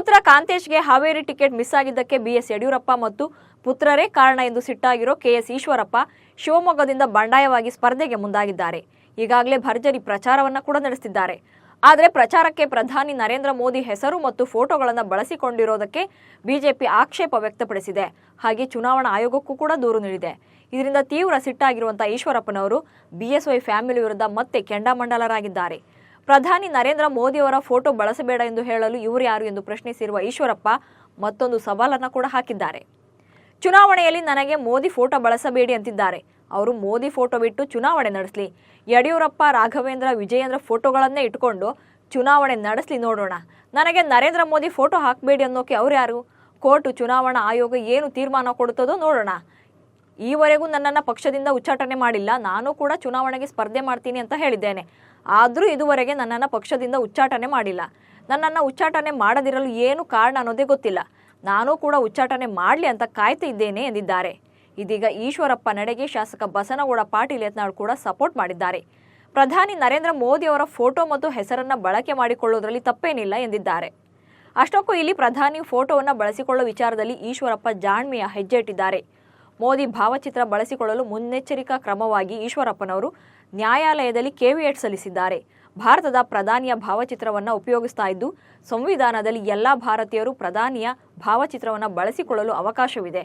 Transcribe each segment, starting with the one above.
ಪುತ್ರ ಕಾಂತೇಶ್ಗೆ Haveri ticket miss ಆಗಿದ್ದಕ್ಕೆ ಬಿಎಸ್ ಯಡಿಯೂರಪ್ಪ ಮತ್ತು ಪುತ್ರರೇ ಕಾರಣ ಎಂದು ಸಿಟ್ಟಾಗಿರೋ ಕೆಎಸ್ ಈಶ್ವರಪ್ಪ ಶಿವಮೊಗ್ಗದಿಂದ ಬಂಡಾಯವಾಗಿ ಸ್ಪರ್ಧೆಗೆ ಮುಂದಾಗಿದ್ದಾರೆ. ಈಗಾಗಲೇ ಭರ್ಜರಿ ಪ್ರಚಾರವನ್ನ ಕೂಡ ನಡೆಸಿದ್ದಾರೆ ಆದರೆ ಪ್ರಚಾರಕ್ಕೆ ಪ್ರಧಾನಿ ನರೇಂದ್ರ ಮೋದಿ ಹೆಸರು ಮತ್ತು ಫೋಟೋಗಳನ್ನು ಬಳಸಿಕೊಂಡಿರೋದಕ್ಕೆ ಬಿಜೆಪಿ ಆಕ್ಷೇಪ ವ್ಯಕ್ತಪಡಿಸಿದೆ. ಹಾಗೆ ಚುನಾವಣಾ ಆಯೋಗಕ್ಕೂ ಕೂಡ ದೂರು ನೀಡಿದೆ. ಇದರಿಂದ ತೀವ್ರ ಸಿಟ್ಟಾಗಿರುವಂತಹ ಈಶ್ವರಪ್ಪನವರು ಬಿಎಸ್ವೈ ಫ್ಯಾಮಿಲಿ ವಿರುದ್ಧ ಮತ್ತೆ ಕೆಂಡಾಮಂಡಲರಾಗಿದ್ದಾರೆ. ಪ್ರಧಾನಿ ನರೇಂದ್ರ ಮೋದಿಯವರ ಫೋಟೋ ಬಳಸಬೇಡ ಎಂದು ಹೇಳಲು ಇವರು ಯಾರು ಎಂದು ಪ್ರಶ್ನಿಸಿರುವ ಈಶ್ವರಪ್ಪ ಮತ್ತೊಂದು ಸವಾಲನ್ನು ಕೂಡ ಹಾಕಿದ್ದಾರೆ. ಚುನಾವಣೆಯಲ್ಲಿ ನನಗೆ ಮೋದಿ ಫೋಟೋ ಬಳಸಬೇಡಿ ಅಂತಿದ್ದಾರೆ. ಅವರು ಮೋದಿ ಫೋಟೋ ಬಿಟ್ಟು ಚುನಾವಣೆ ನಡೆಸಲಿ. ಯಡಿಯೂರಪ್ಪ, ರಾಘವೇಂದ್ರ, ವಿಜಯೇಂದ್ರ ಫೋಟೋಗಳನ್ನೇ ಇಟ್ಕೊಂಡು ಚುನಾವಣೆ ನಡೆಸಲಿ ನೋಡೋಣ. ನನಗೆ ನರೇಂದ್ರ ಮೋದಿ ಫೋಟೋ ಹಾಕಬೇಡಿ ಅನ್ನೋಕೆ ಅವ್ರು ಯಾರು? ಕೋರ್ಟ್ ಚುನಾವಣಾ ಆಯೋಗ ಏನು ತೀರ್ಮಾನ ಕೊಡುತ್ತದೋ ನೋಡೋಣ. ಈವರೆಗೂ ನನ್ನನ್ನು ಪಕ್ಷದಿಂದ ಉಚ್ಚಾಟನೆ ಮಾಡಿಲ್ಲ. ನಾನು ಕೂಡ ಚುನಾವಣೆಗೆ ಸ್ಪರ್ಧೆ ಮಾಡ್ತೀನಿ ಅಂತ ಹೇಳಿದ್ದೇನೆ. ಆದರೂ ಇದುವರೆಗೆ ನನ್ನನ್ನು ಪಕ್ಷದಿಂದ ಉಚ್ಚಾಟನೆ ಮಾಡಿಲ್ಲ. ನನ್ನನ್ನು ಉಚ್ಚಾಟನೆ ಮಾಡದಿರಲು ಏನು ಕಾರಣ ಅನ್ನೋದೇ ಗೊತ್ತಿಲ್ಲ. ನಾನು ಕೂಡ ಉಚ್ಚಾಟನೆ ಮಾಡಲಿ ಅಂತ ಕಾಯ್ತಾ ಇದ್ದೇನೆ ಎಂದಿದ್ದಾರೆ. ಇದೀಗ ಈಶ್ವರಪ್ಪ ನಡೆಗೆ ಶಾಸಕ ಬಸನಗೌಡ ಪಾಟೀಲ್ ಯತ್ನಾಳ್ ಕೂಡ ಸಪೋರ್ಟ್ ಮಾಡಿದ್ದಾರೆ. ಪ್ರಧಾನಿ ನರೇಂದ್ರ ಮೋದಿ ಅವರ ಫೋಟೋ ಮತ್ತು ಹೆಸರನ್ನು ಬಳಕೆ ಮಾಡಿಕೊಳ್ಳುವುದರಲ್ಲಿ ತಪ್ಪೇನಿಲ್ಲ ಎಂದಿದ್ದಾರೆ. ಅಷ್ಟಕ್ಕೂ ಇಲ್ಲಿ ಪ್ರಧಾನಿ ಫೋಟೋವನ್ನು ಬಳಸಿಕೊಳ್ಳುವ ವಿಚಾರದಲ್ಲಿ ಈಶ್ವರಪ್ಪ ಜಾಣ್ಮೆಯ ಹೆಜ್ಜೆ ಇಟ್ಟಿದ್ದಾರೆ ಮೋದಿ ಭಾವಚಿತ್ರ ಬಳಸಿಕೊಳ್ಳಲು ಮುನ್ನೆಚ್ಚರಿಕಾ ಕ್ರಮವಾಗಿ ಈಶ್ವರಪ್ಪನವರು ನ್ಯಾಯಾಲಯದಲ್ಲಿ ಕೆವಿಯೇಟ್ ಸಲ್ಲಿಸಿದ್ದಾರೆ. ಭಾರತದ ಪ್ರಧಾನಿಯ ಭಾವಚಿತ್ರವನ್ನು ಉಪಯೋಗಿಸ್ತಾ ಇದ್ದು, ಸಂವಿಧಾನದಲ್ಲಿ ಎಲ್ಲ ಭಾರತೀಯರು ಪ್ರಧಾನಿಯ ಭಾವಚಿತ್ರವನ್ನು ಬಳಸಿಕೊಳ್ಳಲು ಅವಕಾಶವಿದೆ.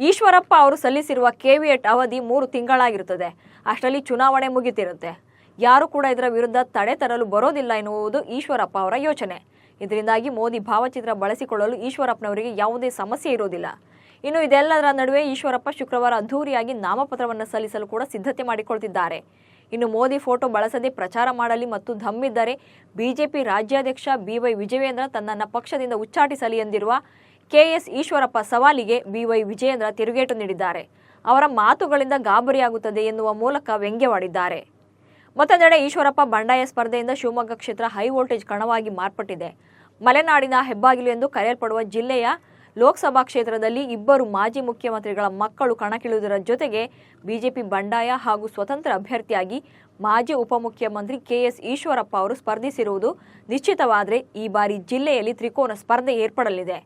ಈಶ್ವರಪ್ಪ ಅವರು ಸಲ್ಲಿಸಿರುವ ಕೆವಿಯೇಟ್ ಅವಧಿ ಮೂರು ತಿಂಗಳಾಗಿರುತ್ತದೆ. ಅಷ್ಟರಲ್ಲಿ ಚುನಾವಣೆ ಮುಗಿತಿರುತ್ತೆ. ಯಾರು ಕೂಡ ಇದರ ವಿರುದ್ಧ ತಡೆ ತರಲು ಬರೋದಿಲ್ಲ ಎನ್ನುವುದು ಈಶ್ವರಪ್ಪ ಅವರ ಯೋಚನೆ. ಇದರಿಂದಾಗಿ ಮೋದಿ ಭಾವಚಿತ್ರ ಬಳಸಿಕೊಳ್ಳಲು ಈಶ್ವರಪ್ಪನವರಿಗೆ ಯಾವುದೇ ಸಮಸ್ಯೆ ಇರೋದಿಲ್ಲ. ಇನ್ನು ಇದೆಲ್ಲದರ ನಡುವೆ ಈಶ್ವರಪ್ಪ ಶುಕ್ರವಾರ ಅದ್ಧೂರಿಯಾಗಿ ನಾಮಪತ್ರವನ್ನು ಸಲ್ಲಿಸಲು ಕೂಡ ಸಿದ್ಧತೆ ಮಾಡಿಕೊಳ್ತಿದ್ದಾರೆ. ಇನ್ನು ಮೋದಿ ಫೋಟೋ ಬಳಸದೆ ಪ್ರಚಾರ ಮಾಡಲಿ ಮತ್ತು ಧಮ್ಮಿದ್ದರೆ ಬಿಜೆಪಿ ರಾಜ್ಯಾಧ್ಯಕ್ಷ ಬಿವೈ ವಿಜಯೇಂದ್ರ ತನ್ನನ್ನು ಪಕ್ಷದಿಂದ ಉಚ್ಚಾಟಿಸಲಿ ಎಂದಿರುವ ಕೆಎಸ್ ಈಶ್ವರಪ್ಪ ಸವಾಲಿಗೆ ಬಿವೈ ವಿಜಯೇಂದ್ರ ತಿರುಗೇಟು ನೀಡಿದ್ದಾರೆ. ಅವರ ಮಾತುಗಳಿಂದ ಗಾಬರಿಯಾಗುತ್ತದೆ ಎನ್ನುವ ಮೂಲಕ ವ್ಯಂಗ್ಯವಾಡಿದ್ದಾರೆ. ಮತ್ತೊಂದೆಡೆ ಈಶ್ವರಪ್ಪ ಬಂಡಾಯ ಸ್ಪರ್ಧೆಯಿಂದ ಶಿವಮೊಗ್ಗ ಕ್ಷೇತ್ರ ಹೈ ವೋಲ್ಟೇಜ್ ಕಣವಾಗಿ ಮಾರ್ಪಟ್ಟಿದೆ. ಮಲೆನಾಡಿನ ಹೆಬ್ಬಾಗಿಲು ಎಂದು ಕರೆಯಲ್ಪಡುವ ಜಿಲ್ಲೆಯ ಲೋಕಸಭಾ ಕ್ಷೇತ್ರದಲ್ಲಿ ಇಬ್ಬರು ಮಾಜಿ ಮುಖ್ಯಮಂತ್ರಿಗಳ ಮಕ್ಕಳು ಕಣಕ್ಕಿಳಿಯುವುದರ ಜೊತೆಗೆ ಬಿಜೆಪಿ ಬಂಡಾಯ ಹಾಗೂ ಸ್ವತಂತ್ರ ಅಭ್ಯರ್ಥಿಯಾಗಿ ಮಾಜಿ ಉಪಮುಖ್ಯಮಂತ್ರಿ ಕೆಎಸ್ ಈಶ್ವರಪ್ಪ ಅವರು ಸ್ಪರ್ಧಿಸಿರುವುದು ನಿಶ್ಚಿತವಾದರೆ ಈ ಬಾರಿ ಜಿಲ್ಲೆಯಲ್ಲಿ ತ್ರಿಕೋನ ಸ್ಪರ್ಧೆ ಏರ್ಪಡಲಿದೆ.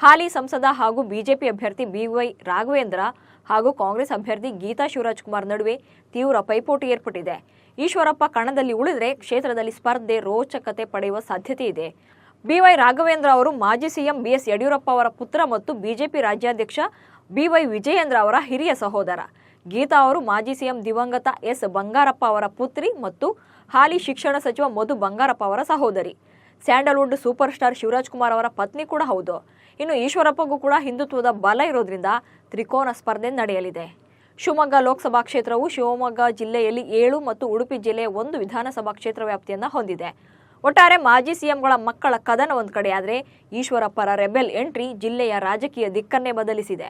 ಹಾಲಿ ಸಂಸದ ಹಾಗೂ ಬಿಜೆಪಿ ಅಭ್ಯರ್ಥಿ ಬಿವೈ ರಾಘವೇಂದ್ರ ಹಾಗೂ ಕಾಂಗ್ರೆಸ್ ಅಭ್ಯರ್ಥಿ ಗೀತಾ ಶಿವರಾಜ್ ಕುಮಾರ್ ನಡುವೆ ತೀವ್ರ ಪೈಪೋಟಿ ಏರ್ಪಟ್ಟಿದೆ. ಈಶ್ವರಪ್ಪ ಕಣದಲ್ಲಿ ಉಳಿದರೆ ಕ್ಷೇತ್ರದಲ್ಲಿ ಸ್ಪರ್ಧೆ ರೋಚಕತೆ ಪಡೆಯುವ ಸಾಧ್ಯತೆ ಇದೆ. ಬಿವೈ ರಾಘವೇಂದ್ರ ಅವರು, ಮಾಜಿ ಸಿಎಂ ಬಿಎಸ್ ಯಡಿಯೂರಪ್ಪ ಅವರ ಪುತ್ರ ಮತ್ತು ಬಿಜೆಪಿ ರಾಜ್ಯಾಧ್ಯಕ್ಷ ಬಿವೈ ವಿಜಯೇಂದ್ರ ಅವರ ಹಿರಿಯ ಸಹೋದರ. ಗೀತಾ ಅವರು, ಮಾಜಿ ಸಿಎಂ ದಿವಂಗತ ಎಸ್ ಬಂಗಾರಪ್ಪ ಅವರ ಪುತ್ರಿ ಮತ್ತು ಹಾಲಿ ಶಿಕ್ಷಣ ಸಚಿವ ಮಧು ಬಂಗಾರಪ್ಪ ಅವರ ಸಹೋದರಿ. Sandalwood super star Shivaraj Kumar ಅವರ ಪತ್ನಿ ಕೂಡ ಹೌದು. ಇನ್ನು ಈಶ್ವರಪ್ಪಗೂ ಕೂಡ ಹಿಂದುತ್ವದ ಬಲ ಇರೋದ್ರಿಂದ ತ್ರಿಕೋನ ಸ್ಪರ್ಧೆ ನಡೆಯಲಿದೆ. ಶಿವಮೊಗ್ಗ ಲೋಕಸಭಾ ಕ್ಷೇತ್ರವು ಶಿವಮೊಗ್ಗ ಜಿಲ್ಲೆಯಲ್ಲಿ ಏಳು ಮತ್ತು ಉಡುಪಿ ಜಿಲ್ಲೆಯ ಒಂದು ವಿಧಾನಸಭಾ ಕ್ಷೇತ್ರ ವ್ಯಾಪ್ತಿಯನ್ನು ಹೊಂದಿದೆ. ಒಟ್ಟಾರೆ ಮಾಜಿ ಸಿಎಂಗಳ ಮಕ್ಕಳ ಕದನ ಒಂದು ಕಡೆಯಾದರೆ ಈಶ್ವರಪ್ಪರ ರೆಬೆಲ್ ಎಂಟ್ರಿ ಜಿಲ್ಲೆಯ ರಾಜಕೀಯ ದಿಕ್ಕನ್ನೇ ಬದಲಿಸಿದೆ.